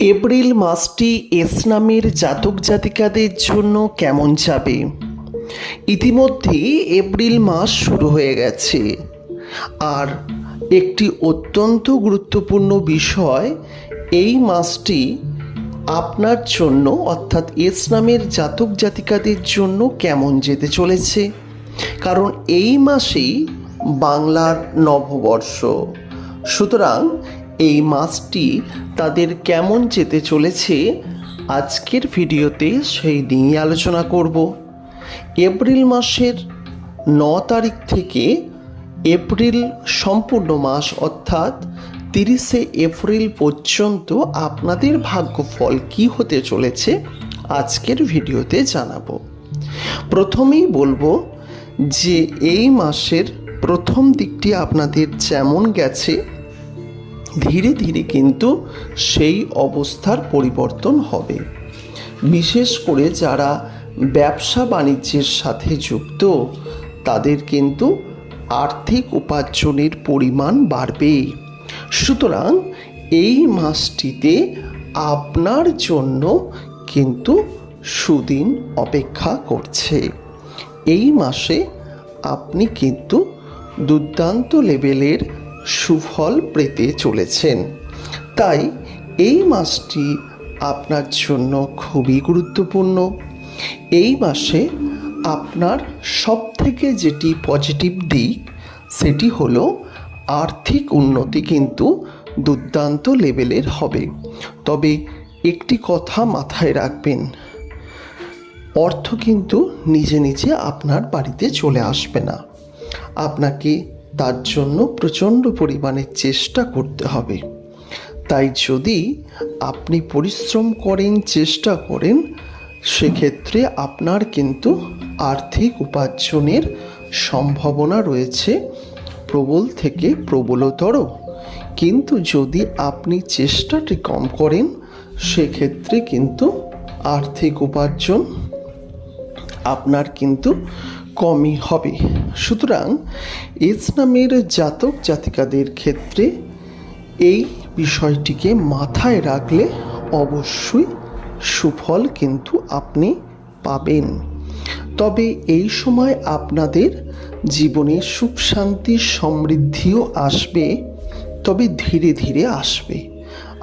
April মাসটি S নামের জাতক জাতিকাদের জন্য কেমন যাবে? ইতিমধ্যেই এপ্রিল মাস শুরু হয়ে গেছে। আর একটি অত্যন্ত গুরুত্বপূর্ণ বিষয়, এই মাসটি আপনার জন্য, অর্থাৎ এস নামের জাতক জাতিকাদের জন্য কেমন যেতে চলেছে? কারণ এই মাসেই বাংলার নববর্ষ। সুতরাং এই মাসটি তাদের কেমন যেতে চলেছে আজকের ভিডিওতে সেই নিয়ে আলোচনা করব। এপ্রিল মাসের ন তারিখ থেকে এপ্রিল সম্পূর্ণ মাস অর্থাৎ তিরিশে এপ্রিল পর্যন্ত আপনাদের ভাগ্যফল কি হতে চলেছে আজকের ভিডিওতে জানাব। প্রথমেই বলব যে এই মাসের প্রথম দিকটি আপনাদের যেমন গেছে ধীরে ধীরে কিন্তু সেই অবস্থার পরিবর্তন হবে। বিশেষ করে যারা ব্যবসা বাণিজ্যের সাথে যুক্ত, তাদের কিন্তু আর্থিক উপার্জনের পরিমাণ বাড়বে। সুতরাং এই মাসটিতে আপনার জন্য কিন্তু সুদিন অপেক্ষা করছে। এই মাসে আপনি কিন্তু দুর্দান্ত লেভেলের সুফল পেতে চলেছেন। তাই এই মাসটি আপনার জন্য খুবই গুরুত্বপূর্ণ। এই মাসে আপনার সব থেকে যেটি পজিটিভ দিক, সেটি হলো আর্থিক উন্নতি কিন্তু দুর্দান্ত লেভেলের হবে। তবে একটি কথা মাথায় রাখবেন, অর্থ কিন্তু নিজে নিজে আপনার বাড়িতে চলে আসবে না। আপনাকে তার জন্য প্রচণ্ড পরিমাণে চেষ্টা করতে হবে। তাই যদি আপনি পরিশ্রম করেন, চেষ্টা করেন, সেক্ষেত্রে আপনার কিন্তু আর্থিক উপার্জনের সম্ভাবনা রয়েছে। প্রবল থেকে প্রবলতর। কিন্তু যদি আপনি চেষ্টাটি কম করেন, সেক্ষেত্রে কিন্তু আর্থিক উপার্জন আপনার কিন্তু কমই হবে। সুতরাং এস নামের জাতক জাতিকাদের ক্ষেত্রে এই বিষয়টিকে মাথায় রাখলে অবশ্যই সুফল কিন্তু আপনি পাবেন। তবে এই সময় আপনাদের জীবনে সুখ, শান্তি, সমৃদ্ধিও আসবে, তবে ধীরে ধীরে আসবে।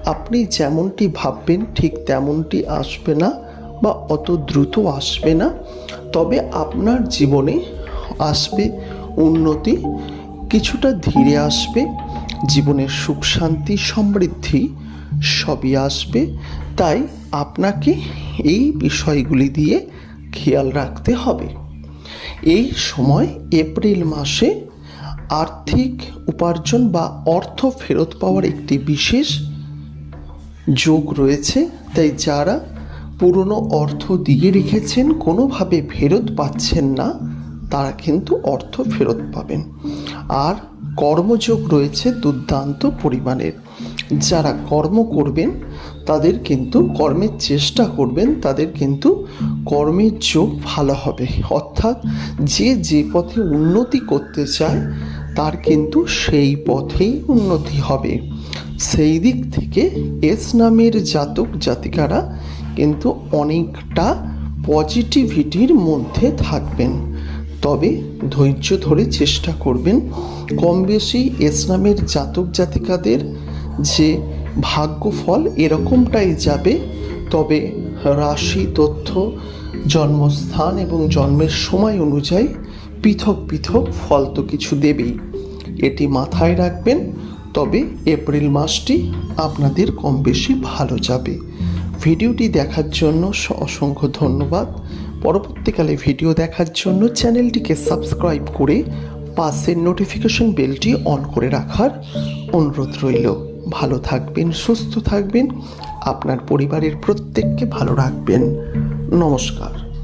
আপনি যেমনটি ভাববেন, ঠিক তেমনটি আসবে না। বা অত দ্রুত আসবে না, তবে আপনার জীবনে আসবে উন্নতি, কিছুটা ধীরে আসবে, জীবনের সুখ, শান্তি, সমৃদ্ধি সবই আসবে। তাই আপনাকে এই বিষয়গুলি দিয়ে খেয়াল রাখতে হবে। এই সময় এপ্রিল মাসে আর্থিক উপার্জন বা অর্থ ফেরত পাওয়ার একটি বিশেষ যোগ রয়েছে। তাই যারা পুরনো অর্থ দিয়ে রেখেছেন, কোনোভাবে ফেরত পাচ্ছেন না, তারা কিন্তু অর্থ ফেরত পাবেন। আর কর্মযোগ রয়েছে দুর্দান্ত পরিমাণের। যারা কর্ম করবেন, তাদের কিন্তু কর্মের চেষ্টা করবেন, তাদের কিন্তু কর্মের যোগ ভালো হবে। অর্থাৎ যে যে পথে উন্নতি করতে চায়, তার কিন্তু সেই পথেই উন্নতি হবে। সেই দিক থেকে এস নামের জাতক জাতিকারা কিন্তু অনেকটা পজিটিভিটির মধ্যে থাকবেন। তবে ধৈর্য ধরে চেষ্টা করবেন। কম বেশি এস নামের জাতক জাতিকাদের যে ভাগ্যফল এরকমটাই যাবে, তবে রাশি তথ্য, জন্মস্থান এবং জন্মের সময় অনুযায়ী পৃথক পৃথক ফল তো কিছু দেবেই। এটি মাথায় রাখবেন, তবে এপ্রিল মাসটি আপনাদের কম বেশি ভালো যাবে। ভিডিওটি দেখার জন্য অসংখ্য ধন্যবাদ। পরবর্তীকালে ভিডিও দেখার জন্য চ্যানেলটিকে সাবস্ক্রাইব করে পাশের নোটিফিকেশন বেলটি অন করে রাখার অনুরোধ রইল। ভালো থাকবেন, সুস্থ থাকবেন। আপনার পরিবারের প্রত্যেককে ভালো রাখবেন। নমস্কার।